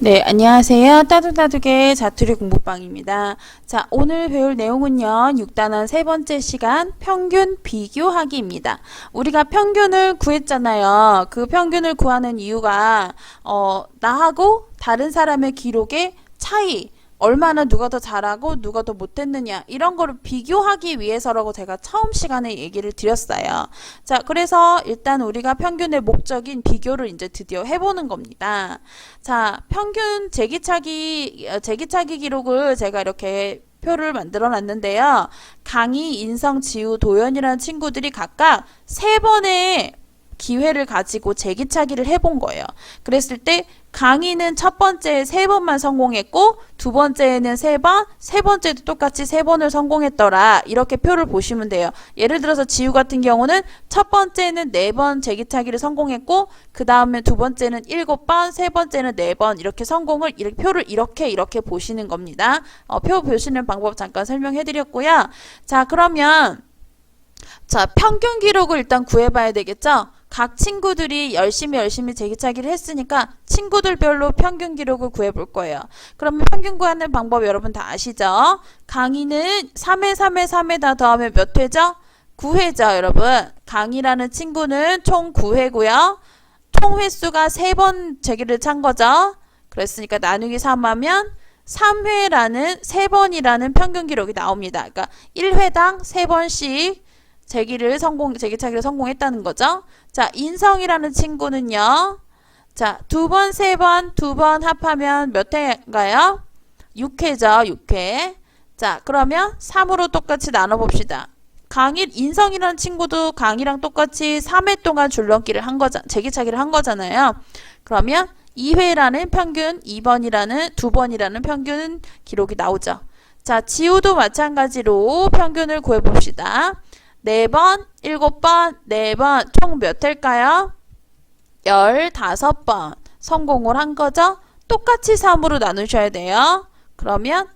네, 안녕하세요. 따뜻따뜻의 자투리 공부방입니다. 자, 오늘 배울 내용은요, 6단원 세 번째 시간 평균 비교하기입니다. 우리가 평균을 구했잖아요. 그 평균을 구하는 이유가, 어, 나하고 다른 사람의 기록의 차이, 얼마나 누가 더 잘하고 누가 더 못했느냐 이런 거를 비교하기 위해서라고 제가 처음 시간에 얘기를 드렸어요. 자, 그래서 일단 우리가 평균의 목적인 비교를 이제 드디어 해보는 겁니다. 자, 평균 제기차기 어, 제기차기 기록을 제가 이렇게 표를 만들어 놨는데요. 강희, 인성, 지우, 도연이라는 친구들이 각각 세 번의 기회를 가지고 제기차기를 해본 거예요. 그랬을 때 강의는 첫 번째에 세 번만 성공했고 두 번째에는 세 번, 세 번째도 똑같이 세 번을 성공했더라. 이렇게 표를 보시면 돼요. 예를 들어서 지우 같은 경우는 첫 번째는 네번 제기차기를 성공했고 그 다음에 두 번째는 일곱 번, 세 번째는 네 번 이렇게 성공을 이렇게 표를 이렇게 이렇게 보시는 겁니다. 어, 표 보시는 방법 잠깐 설명해 드렸고요. 자, 그러면 자, 평균 기록을 일단 구해봐야 되겠죠? 각 친구들이 열심히 열심히 제기차기를 했으니까 친구들별로 평균 기록을 구해볼 거예요. 그러면 평균 구하는 방법 여러분 다 아시죠? 강의는 3회, 3회, 3회 다 더하면 몇 회죠? 9회죠, 여러분. 강의라는 친구는 총 9회고요. 총 횟수가 3번 제기를 찬 거죠. 그랬으니까 나누기 3하면 3회라는 3번이라는 평균 기록이 나옵니다. 그러니까 1회당 3번씩 제기를 성공, 제기차기를 성공했다는 거죠. 자, 인성이라는 친구는요. 자, 두 번, 세 번, 두 번 합하면 몇 회인가요? 6회죠, 6회. 자, 그러면 3으로 똑같이 나눠봅시다. 강일, 인성이라는 친구도 강이랑 똑같이 3회 동안 줄넘기를 한 거잖아, 제기차기를 한 거잖아요. 그러면 2회라는 평균, 2번이라는, 2번이라는 평균 기록이 나오죠. 자, 지우도 마찬가지로 평균을 구해봅시다. 4번, 7번, 4번, 총 몇 회일까요? 15번 성공을 한 거죠? 똑같이 3으로 나누셔야 돼요. 그러면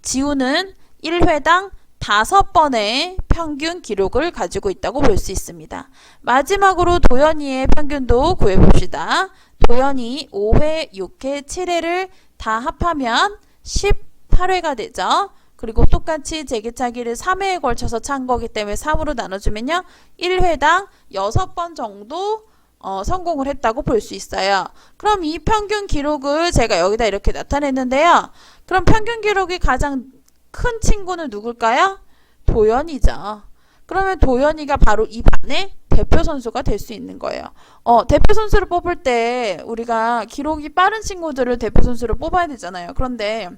지우는 1회당 5번의 평균 기록을 가지고 있다고 볼 수 있습니다. 마지막으로 도연이의 평균도 구해봅시다. 도연이 5회, 6회, 7회를 다 합하면 18회가 되죠. 그리고 똑같이 제기차기를 3회에 걸쳐서 찬 거기 때문에 3으로 나눠주면요. 1회당 6번 정도 어, 성공을 했다고 볼 수 있어요. 그럼 이 평균 기록을 제가 여기다 이렇게 나타냈는데요. 그럼 평균 기록이 가장 큰 친구는 누굴까요? 도연이죠. 그러면 도연이가 바로 이 반의 대표 선수가 될 수 있는 거예요. 어, 대표 선수를 뽑을 때 우리가 기록이 빠른 친구들을 대표 선수로 뽑아야 되잖아요. 그런데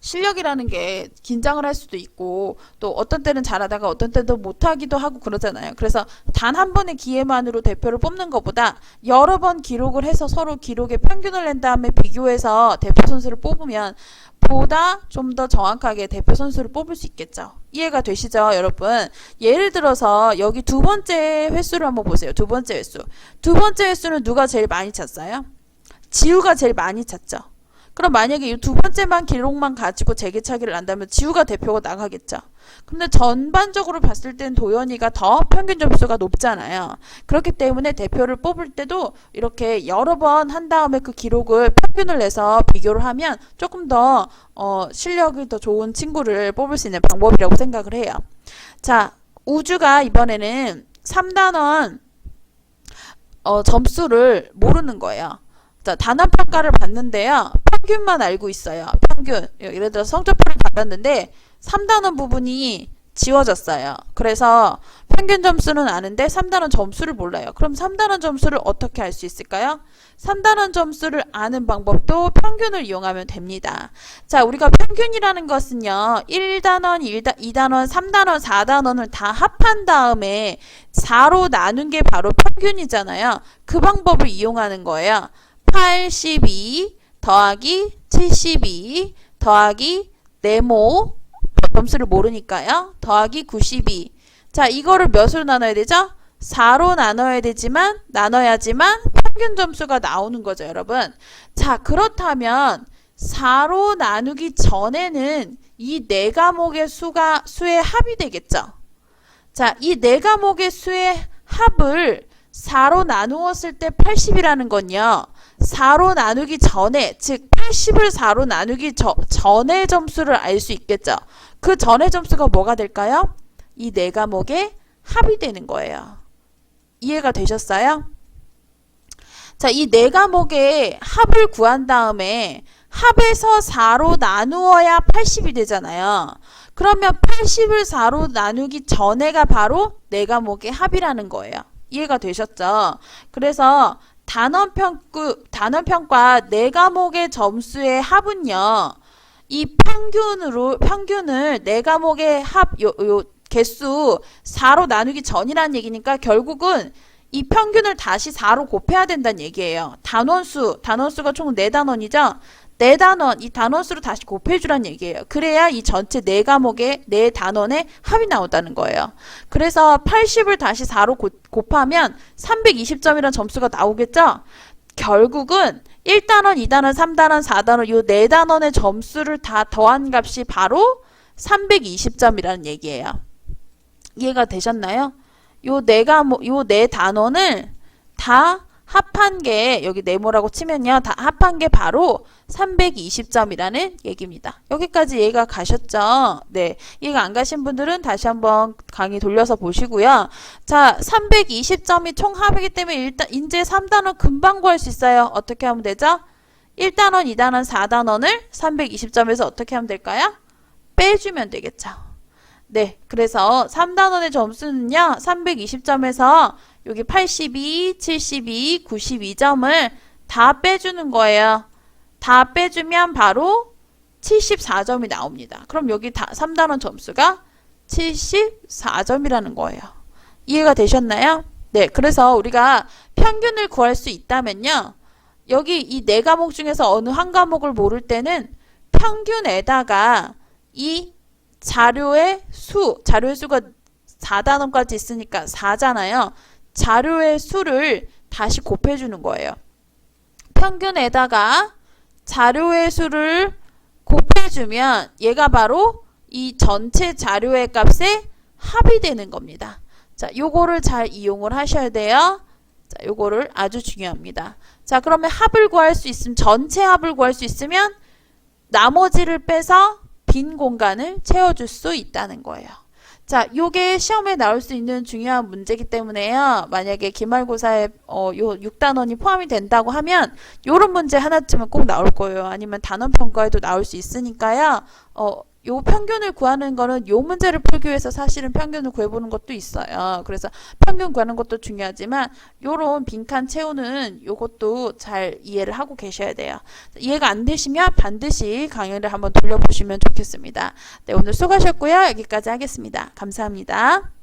실력이라는 게 긴장을 할 수도 있고 또 어떤 때는 잘하다가 어떤 때도 못하기도 하고 그러잖아요. 그래서 단 한 번의 기회만으로 대표를 뽑는 것보다 여러 번 기록을 해서 서로 기록의 평균을 낸 다음에 비교해서 대표 선수를 뽑으면 보다 좀 더 정확하게 대표 선수를 뽑을 수 있겠죠. 이해가 되시죠, 여러분? 예를 들어서 여기 두 번째 횟수를 한번 보세요. 두 번째 횟수. 두 번째 횟수는 누가 제일 많이 찼어요? 지우가 제일 많이 찼죠. 그럼 만약에 이 두 번째만 기록만 가지고 재기차기를 한다면 지우가 대표가 나가겠죠. 근데 전반적으로 봤을 땐 도연이가 더 평균 점수가 높잖아요. 그렇기 때문에 대표를 뽑을 때도 이렇게 여러 번 한 다음에 그 기록을 평균을 내서 비교를 하면 조금 더 어, 실력이 더 좋은 친구를 뽑을 수 있는 방법이라고 생각을 해요. 자, 우주가 이번에는 3단원 어, 점수를 모르는 거예요. 자, 단원 평가를 받는데요. 평균만 알고 있어요. 평균. 예를 들어 성적표를 받았는데 3단원 부분이 지워졌어요. 그래서 평균 점수는 아는데 3단원 점수를 몰라요. 그럼 3단원 점수를 어떻게 알 수 있을까요? 3단원 점수를 아는 방법도 평균을 이용하면 됩니다. 자, 우리가 평균이라는 것은요. 1단원, 2단원, 3단원, 4단원을 다 합한 다음에 4로 나눈 게 바로 평균이잖아요. 그 방법을 이용하는 거예요. 82 더하기 72 더하기 네모 점수를 모르니까요. 더하기 92. 자, 이거를 몇으로 나눠야 되죠? 4로 나눠야 되지만 나눠야지만 평균 점수가 나오는 거죠, 여러분. 자, 그렇다면 4로 나누기 전에는 이 네 과목의 수가 수의 합이 되겠죠. 자, 이 네 과목의 수의 합을 4로 나누었을 때 80이라는 건요. 4로 나누기 전에, 즉 80을 4로 나누기 저, 전의 점수를 알 수 있겠죠. 그 전의 점수가 뭐가 될까요? 이 네 과목의 합이 되는 거예요. 이해가 되셨어요? 자, 이 네 과목의 합을 구한 다음에 합에서 4로 나누어야 80이 되잖아요. 그러면 80을 4로 나누기 전에가 바로 네 과목의 합이라는 거예요. 이해가 되셨죠? 그래서 단원평구, 단원평가 네 과목의 점수의 합은요. 이 평균으로 평균을 네 과목의 합 요, 요 개수 4로 나누기 전이라는 얘기니까 결국은 이 평균을 다시 4로 곱해야 된다는 얘기예요. 단원수, 단원수가 총 4단원이죠? 4단원, 이 단원수를 다시 곱해주라는 얘기예요. 그래야 이 전체 4과목의 4단원의 합이 나온다는 거예요. 그래서 80을 다시 4로 곱, 곱하면 320점이라는 점수가 나오겠죠? 결국은 1단원, 2단원, 3단원, 4단원 요 4단원의 점수를 다 더한 값이 바로 320점이라는 얘기예요. 이해가 되셨나요? 요 네가 요 네 단원을 다 합한 게 여기 네모라고 치면요. 다 합한 게 바로 320점이라는 얘기입니다. 여기까지 이해가 가셨죠? 네. 이해가 안 가신 분들은 다시 한번 강의 돌려서 보시고요. 자, 320점이 총 합이기 때문에 일단 인제 3단원 금방 구할 수 있어요. 어떻게 하면 되죠? 1단원, 2단원, 4단원을 320점에서 어떻게 하면 될까요? 빼주면 되겠죠. 네, 그래서 3단원의 점수는요, 320점에서 여기 82, 72, 92점을 다 빼주는 거예요. 다 빼주면 바로 74점이 나옵니다. 그럼 여기 다 3단원 점수가 74점이라는 거예요. 이해가 되셨나요? 네, 그래서 우리가 평균을 구할 수 있다면요. 여기 이 네 과목 중에서 어느 한 과목을 모를 때는 평균에다가 이 자료의 수, 자료의 수가 4단원까지 있으니까 4잖아요. 자료의 수를 다시 곱해주는 거예요. 평균에다가 자료의 수를 곱해주면 얘가 바로 이 전체 자료의 값에 합이 되는 겁니다. 자, 요거를 잘 이용을 하셔야 돼요. 자, 요거를 아주 중요합니다. 자, 그러면 합을 구할 수 있으면 전체 합을 구할 수 있으면 나머지를 빼서 빈 공간을 채워줄 수 있다는 거예요. 자, 요게 시험에 나올 수 있는 중요한 문제이기 때문에요. 만약에 기말고사에 어, 요 6단원이 포함이 된다고 하면 요런 문제 하나쯤은 꼭 나올 거예요. 아니면 단원 평가에도 나올 수 있으니까요. 어, 요 평균을 구하는 거는 요 문제를 풀기 위해서 사실은 평균을 구해보는 것도 있어요. 그래서 평균 구하는 것도 중요하지만 요런 빈칸 채우는 요것도 잘 이해를 하고 계셔야 돼요. 이해가 안 되시면 반드시 강의를 한번 돌려보시면 좋겠습니다. 네, 오늘 수고하셨고요. 여기까지 하겠습니다. 감사합니다.